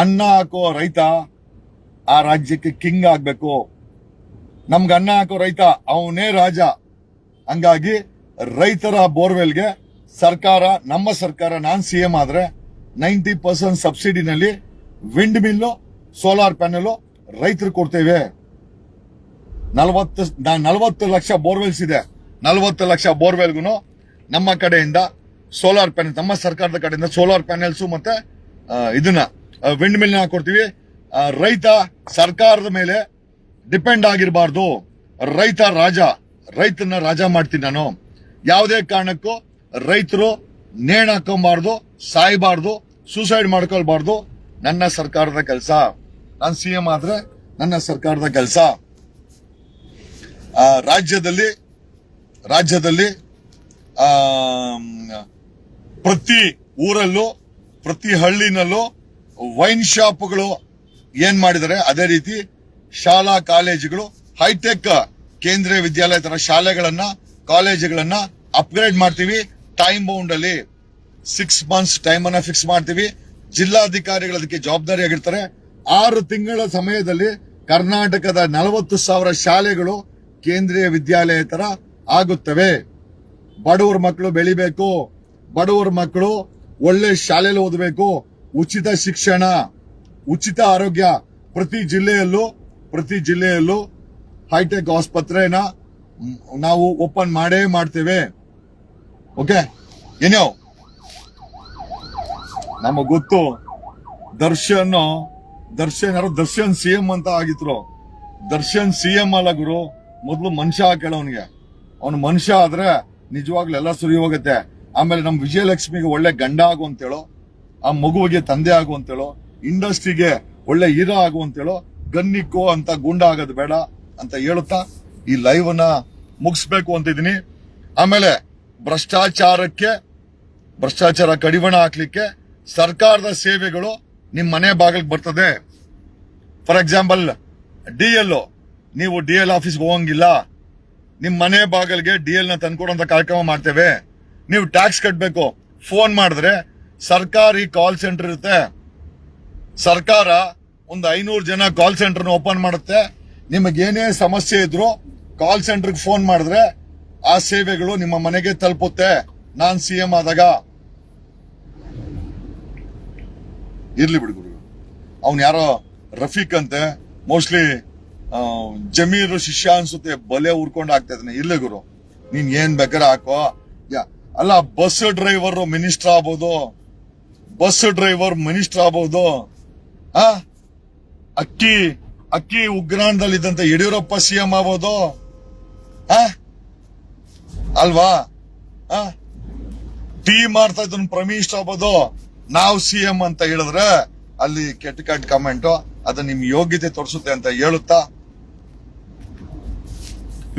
ಅನ್ನ ಹಾಕೋ ರೈತ ಆ ರಾಜ್ಯಕ್ಕೆ ಕಿಂಗ್ ಆಗ್ಬೇಕು. ನಮ್ಗೆ ಅನ್ನ ಹಾಕೋ ರೈತ ಅವನೇ ರಾಜ. ಹಂಗಾಗಿ ರೈತರ ಬೋರ್ವೆಲ್ಗೆ ಸರ್ಕಾರ, ನಮ್ಮ ಸರ್ಕಾರ, ನಾನ್ ಸಿಎಂ ಆದ್ರೆ ನೈಂಟಿ ಪರ್ಸೆಂಟ್ ಸಬ್ಸಿಡಿನಲ್ಲಿ ವಿಂಡ್ ಮಿಲ್ಲು, ಸೋಲಾರ್ ಪ್ಯಾನೆಲ್ ರೈತರು ಕೊಡ್ತೇವೆ. ನಲವತ್ತು ನಲವತ್ತು ಲಕ್ಷ ಬೋರ್ವೆಲ್ಸ್ ಇದೆ. ನಲವತ್ತು ಲಕ್ಷ ಬೋರ್ವೆಲ್ಗೂ ನಮ್ಮ ಕಡೆಯಿಂದ ಸೋಲಾರ್ ಪ್ಯಾನೆಲ್ ನಮ್ಮ ಸರ್ಕಾರದ ಕಡೆಯಿಂದ ಸೋಲಾರ್ ಪ್ಯಾನೆಲ್ಸ್ ಮತ್ತೆ ಇದನ್ನ ವಿಂಡ್ ಮಿಲ್ ಹಾಕೊಡ್ತೀವಿ. ರೈತ ಸರ್ಕಾರದ ಮೇಲೆ ಡಿಪೆಂಡ್ ಆಗಿರಬಾರ್ದು. ರೈತ ರಾಜ ರೈತನ ರಾಜ ಮಾಡ್ತೀನಿ ನಾನು. ಯಾವುದೇ ಕಾರಣಕ್ಕೂ ರೈತರು ನೇಣ್ ಹಾಕೊಂಬಾರ್ದು, ಸಾಯಬಾರ್ದು ಸೂಸೈಡ್ ಮಾಡ್ಕೊಳ್ಬಾರ್ದು. ನನ್ನ ಸರ್ಕಾರದ ಕೆಲಸ. ನಾನು ಸಿ ಎಂ ಆದ್ರೆ ನನ್ನ ಸರ್ಕಾರದ ಕೆಲಸ. ರಾಜ್ಯದಲ್ಲಿ ರಾಜ್ಯದಲ್ಲಿ ಪ್ರತಿ ಊರಲ್ಲೂ, ಪ್ರತಿ ಹಳ್ಳಿನಲ್ಲೂ ವೈನ್ ಶಾಪ್ಗಳು ಏನ್ ಮಾಡಿದರೆ ಅದೇ ರೀತಿ ಶಾಲಾ ಕಾಲೇಜುಗಳು, ಹೈಟೆಕ್ ಕೇಂದ್ರೀಯ ವಿದ್ಯಾಲಯ ತರ ಶಾಲೆಗಳನ್ನ, ಕಾಲೇಜುಗಳನ್ನ ಅಪ್ಗ್ರೇಡ್ ಮಾಡ್ತೀವಿ. ಟೈಮ್ ಬೌಂಡ್ ಅಲ್ಲಿ ಸಿಕ್ಸ್ ಮಂತ್ಸ್ ಟೈಮ್ ಅನ್ನ ಫಿಕ್ಸ್ ಮಾಡ್ತೀವಿ. ಜಿಲ್ಲಾಧಿಕಾರಿಗಳು ಅದಕ್ಕೆ ಜವಾಬ್ದಾರಿಯಾಗಿರ್ತಾರೆ ಆರು ತಿಂಗಳ ಸಮಯದಲ್ಲಿ ಕರ್ನಾಟಕದ ನಲವತ್ತು ಸಾವಿರ ಶಾಲೆಗಳು ಕೇಂದ್ರೀಯ ವಿದ್ಯಾಲಯ ತರ ಆಗುತ್ತವೆ. ಬಡವರ ಮಕ್ಕಳು ಬೆಳಿಬೇಕು. ಬಡವರ ಮಕ್ಕಳು ಒಳ್ಳೆ ಶಾಲೆಯಲ್ಲಿ ಓದಬೇಕು. ಉಚಿತ ಶಿಕ್ಷಣ, ಉಚಿತ ಆರೋಗ್ಯ ಪ್ರತಿ ಜಿಲ್ಲೆಯಲ್ಲೂ ಪ್ರತಿ ಜಿಲ್ಲೆಯಲ್ಲೂ ಹೈಟೆಕ್ ಆಸ್ಪತ್ರೆನ ನಾವು ಓಪನ್ ಮಾಡೇ ಮಾಡ್ತೇವೆ. ಓಕೆ? ಏನೋ ನಮಗ್ ಗೊತ್ತು, ದರ್ಶನ್ ದರ್ಶನ್ ಯಾರು ದರ್ಶನ್ ಸಿ ಎಂ ಅಂತ ಆಗಿದ್ರು. ದರ್ಶನ್ ಸಿ ಎಂ ಅಲ್ಲ ಗುರು, ಮೊದಲು ಮನುಷ್ಯ ಕೇಳೋನ್ಗೆ. ಅವನು ಮನುಷ್ಯ ಆದ್ರೆ ನಿಜವಾಗ್ಲೂ ಎಲ್ಲ ಸುರಿ ಹೋಗುತ್ತೆ ಆಮೇಲೆ ನಮ್ ವಿಜಯಲಕ್ಷ್ಮಿಗೆ ಒಳ್ಳೆ ಗಂಡ ಆಗು ಅಂತೇಳೋ. ಆ ಮಗುವಿಗೆ ತಂದೆ ಆಗು ಅಂತೇಳೋ, ಇಂಡಸ್ಟ್ರಿಗೆ ಒಳ್ಳೆ ಹೀರೋ ಆಗು ಅಂತೇಳೋ ಗನ್ನಿಕ್ಕೋ ಅಂತ ಗುಂಡ ಆಗೋದು ಬೇಡ ಅಂತ ಹೇಳುತ್ತಾ ಈ ಲೈವ್ ಅನ್ನ ಮುಗಿಸ್ಬೇಕು ಅಂತಿದ್ದೀನಿ. ಆಮೇಲೆ ಭ್ರಷ್ಟಾಚಾರಕ್ಕೆ, ಭ್ರಷ್ಟಾಚಾರ ಕಡಿವಾಣ ಹಾಕ್ಲಿಕ್ಕೆ ಸರ್ಕಾರದ ಸೇವೆಗಳು ನಿಮ್ಮ ಮನೆ ಬಾಗಿಲಿಗೆ ಬರ್ತದೆ. ಫಾರ್ ಎಕ್ಸಾಂಪಲ್ ಡಿ ಎಲ್ ನೀವು ಡಿ ಎಲ್ ಆಫೀಸ್ಗೆ ಹೋಗಂಗಿಲ್ಲ. ನಿಮ್ಮ ಮನೆ ಬಾಗಿಲಿಗೆ ಡಿ ಎಲ್ನ ತಂದ್ಕೊಡುವಂತ ಕಾರ್ಯಕ್ರಮ ಮಾಡ್ತೇವೆ. ನೀವು ಟ್ಯಾಕ್ಸ್ ಕಟ್ಟಬೇಕು ಫೋನ್ ಮಾಡಿದ್ರೆ ಸರ್ಕಾರಿ ಕಾಲ್ ಸೆಂಟರ್ ಇರುತ್ತೆ. ಸರ್ಕಾರ ಒಂದು ಐನೂರು ಜನ ಕಾಲ್ ಸೆಂಟರ್ ಓಪನ್ ಮಾಡುತ್ತೆ. ನಿಮಗೆ ಏನೇ ಸಮಸ್ಯೆ ಇದ್ರೂ ಕಾಲ್ ಸೆಂಟರ್ಗೆ ಫೋನ್ ಮಾಡಿದ್ರೆ ಆ ಸೇವೆಗಳು ನಿಮ್ಮ ಮನೆಗೆ ತಲುಪುತ್ತೆ. ನಾನು ಸಿ ಎಂ ಆದಾಗ. ಇರ್ಲಿ ಬಿಡು ಗುರು. ಅವ್ನ್ ಯಾರೋ ರಫೀಕ್ ಅಂತೆ. ಮೋಸ್ಟ್ಲಿ ಜಮೀರ್ ಶಿಷ್ಯ ಅನ್ಸುತ್ತೆ. ಬಲೆ ಉರ್ಕೊಂಡು ಆಗ್ತಾ ಇದ್ದಾನೆ. ಇರ್ಲಿ ಗುರು. ನೀನ್ ಏನ್ ಬೇಕಾದ್ರೆ ಹಾಕೋ. ಅಲ್ಲ ಬಸ್ ಡ್ರೈವರ್ ಮಿನಿಸ್ಟರ್ ಆಗ್ಬೋದು. ಬಸ್ ಡ್ರೈವರ್ ಮಿನಿಸ್ಟರ್ ಆಗ್ಬೋದು. ಆ? ಅಕ್ಕಿ ಅಕ್ಕಿ ಉಗ್ರಾಣದಲ್ಲಿದ್ದಂತ ಯಡಿಯೂರಪ್ಪ ಸಿಎಂ ಆಗ್ಬೋದು. ಅಲ್ವಾ? ಆ? ಟೀ ಮಾಡ್ತಾ ಇದ್ದನ್ ಪ್ರಮೀಶ್ ಆಗ್ಬೋದು. ನಾವು ಸಿಎಂ ಅಂತ ಹೇಳಿದ್ರೆ ಅಲ್ಲಿ ಕೆಟ್ಟ ಕೆಟ್ಟ ಕಮೆಂಟ್ ಅದು ನಿಮ್ ಯೋಗ್ಯತೆ ತೋರಿಸುತ್ತೆ ಅಂತ ಹೇಳುತ್ತಾ?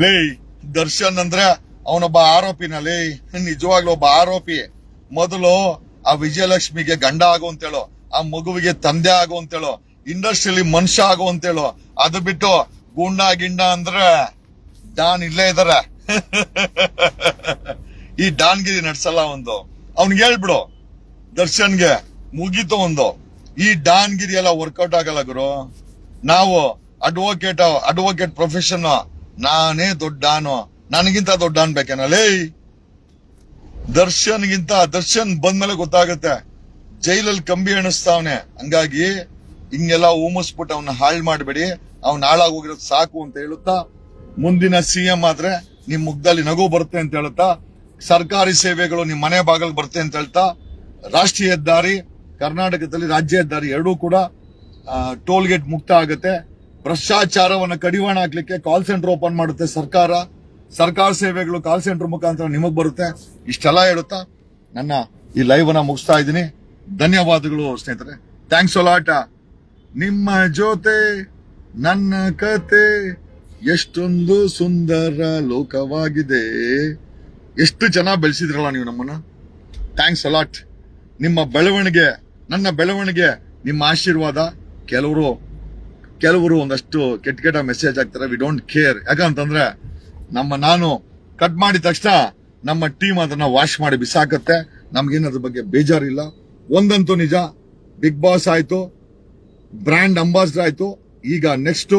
ಲೇ ದರ್ಶನ್ ಅಂದ್ರೆ ಅವನೊಬ್ಬ ಆರೋಪಿನ ಲೇ ನಿಜವಾಗ್ಲೂ ಒಬ್ಬ ಆರೋಪಿ. ಮೊದಲು ಆ ವಿಜಯಲಕ್ಷ್ಮಿಗೆ ಗಂಡ ಆಗು ಅಂತೇಳು, ಆ ಮಗುವಿಗೆ ತಂದೆ ಆಗು ಅಂತೇಳು ಇಂಡಸ್ಟ್ರಿಯಲ್ಲಿ ಮನುಷ್ಯ ಆಗು ಅಂತೇಳು, ಅದು ಬಿಟ್ಟು ಗುಂಡ ಗಿಂಡ ಅಂದ್ರೆ ಡಾನ್ ಇಲ್ಲೇ ಇದಾರೆ. ಈ ಡಾನ್ಗಿರಿ ನಡ್ಸಲ್ಲ ಒಂದು. ಅವ್ನಿಗೆ ಹೇಳ್ಬಿಡು, ದರ್ಶನ್ಗೆ ಮುಗೀತು ಒಂದು. ಈ ಡಾನ್ಗಿರಿ ಎಲ್ಲ ವರ್ಕೌಟ್ ಆಗಲ್ಲ ಗುರು. ನಾವು ಅಡ್ವೊಕೇಟ್ ಅಡ್ವೊಕೇಟ್ ಪ್ರೊಫೆಷನ್ ನಾನೇ ದೊಡ್ಡಾನು ನನಗಿಂತ ದೊಡ್ಡ ಅನ್ಬೇಕೇನಲ್ಲೇ ದರ್ಶನ್ಗಿಂತ, ದರ್ಶನ್ ಬಂದ್ಮೇಲೆ ಗೊತ್ತಾಗುತ್ತೆ. ಜೈಲಲ್ಲಿ ಕಂಬಿ ಎಣಿಸ್ತಾವನೆ. ಹಂಗಾಗಿ ಹಿಂಗೆಲ್ಲ ಹೋಮಿಸ್ಬಿಟ್ಟು ಅವನ್ನ ಹಾಳು ಮಾಡಬೇಡಿ. ಅವ್ನ ಹಾಳಾಗೋಗಿರೋದು ಸಾಕು ಅಂತ ಹೇಳುತ್ತಾ, ಮುಂದಿನ ಸಿಎಂ ಆದ್ರೆ ನಿಮ್ ಮುಗ್ದಲ್ಲಿ ನಗು ಬರುತ್ತೆ ಅಂತ ಹೇಳುತ್ತಾ, ಸರ್ಕಾರಿ ಸೇವೆಗಳು ನಿಮ್ ಮನೆ ಬಾಗಲ್ ಬರುತ್ತೆ ಅಂತ ಹೇಳ್ತಾ, ರಾಷ್ಟ್ರೀಯ ಹೆದ್ದಾರಿ, ಕರ್ನಾಟಕದಲ್ಲಿ ರಾಜ್ಯ ಹೆದ್ದಾರಿ ಎರಡೂ ಕೂಡ ಟೋಲ್ ಗೇಟ್ ಮುಕ್ತ ಆಗುತ್ತೆ. ಭ್ರಷ್ಟಾಚಾರವನ್ನು ಕಡಿವಾಣ ಹಾಕ್ಲಿಕ್ಕೆ ಕಾಲ್ ಸೆಂಟರ್ ಓಪನ್ ಮಾಡುತ್ತೆ ಸರ್ಕಾರ. ಸರ್ಕಾರ ಸೇವೆಗಳು ಕಾಲ್ ಸೆಂಟರ್ ಮುಖಾಂತರ ನಿಮಗ್ ಬರುತ್ತೆ. ಇಷ್ಟೆಲ್ಲ ಹೇಳುತ್ತಾ ನನ್ನ ಈ ಲೈವ್ ಅನ್ನ ಮುಗಿಸ್ತಾ ಇದ್ದೀನಿ. ಧನ್ಯವಾದಗಳು ಸ್ನೇಹಿತರೆ. ಥ್ಯಾಂಕ್ಸ್ ಒಲಾಟ ನಿಮ್ಮ ಜೊತೆ ನನ್ನ ಕತೆ ಎಷ್ಟೊಂದು ಸುಂದರ ಲೋಕವಾಗಿದೆ. ಎಷ್ಟು ಜನ ಬೆಳೆಸಿದ್ರಲ್ಲ ನೀವು ನಮ್ಮನ್ನ? ಥ್ಯಾಂಕ್ಸ್ ಅಲಾಟ್ ನಿಮ್ಮ ಬೆಳವಣಿಗೆ, ನನ್ನ ಬೆಳವಣಿಗೆ, ನಿಮ್ಮ ಆಶೀರ್ವಾದ ಕೆಲವರು ಕೆಲವರು ಒಂದಷ್ಟು ಕೆಟ್ಟ ಕೆಟ್ಟ ಮೆಸೇಜ್ ಹಾಕ್ತಾರೆ. ವಿ ಡೋಂಟ್ ಕೇರ್ ಯಾಕಂತಂದ್ರೆ ನಮ್ಮ ನಾನು ಕಟ್ ಮಾಡಿದ ತಕ್ಷಣ ನಮ್ಮ ಟೀಮ್ ಅದನ್ನ ವಾಶ್ ಮಾಡಿ ಬಿಸಾಕತ್ತೆ. ನಮ್ಗೇನ್ ಬಗ್ಗೆ ಬೇಜಾರಿಲ್ಲ. ಒಂದಂತೂ ನಿಜ ಬಿಗ್ ಬಾಸ್ ಆಯ್ತು ಬ್ರ್ಯಾಂಡ್ ಅಂಬಾಸಿಡರ್ ಆಯ್ತು. ಈಗ ನೆಕ್ಸ್ಟ್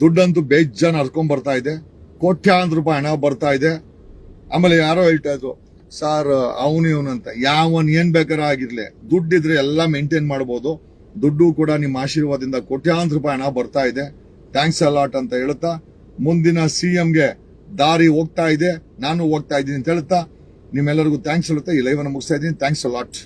ದುಡ್ಡಂತೂ ಬೇಜಾನ್ ಹರ್ಕೊಂಡ್ ಬರ್ತಾ ಇದೆ. ಕೋಟ್ಯಾಂತರ ರೂಪಾಯಿ ಹಣ ಬರ್ತಾ ಇದೆ. ಆಮೇಲೆ ಯಾರೋ ಹೇಳ್ತಾ ಇದ್ರು ಸರ್ ಅವನು ಇವನಂತ ಯಾವನ್ ಏನ್ ಬೇಕಾರ ಆಗಿರ್ಲಿ, ದುಡ್ಡಿದ್ರೆ ಎಲ್ಲ ಮೇಂಟೈನ್ ಮಾಡಬಹುದು ದುಡ್ಡು ಕೂಡ ನಿಮ್ಮ ಆಶೀರ್ವಾದದಿಂದ ಕೋಟ್ಯಾಂತರ ರೂಪಾಯಿ ಹಣ ಬರ್ತಾ ಇದೆ. ಥ್ಯಾಂಕ್ಸ್ ಅಲಾಟ್ ಅಂತ ಹೇಳುತ್ತಾ ಮುಂದಿನ ಸಿಎಂಗೆ ದಾರಿ ಹೋಗ್ತಾ ಇದೆ. ನಾನು ಹೋಗ್ತಾ ಇದ್ದೀನಿ ಅಂತ ಹೇಳ್ತಾ ನಿಮ್ಮೆಲ್ಲರಿಗೂ ಥ್ಯಾಂಕ್ಸ್ ಹೇಳುತ್ತೆ ಈ ಲೈವನ್ನು ಮುಗಿಸ್ತಾ ಇದ್ದೀನಿ. Thanks a lot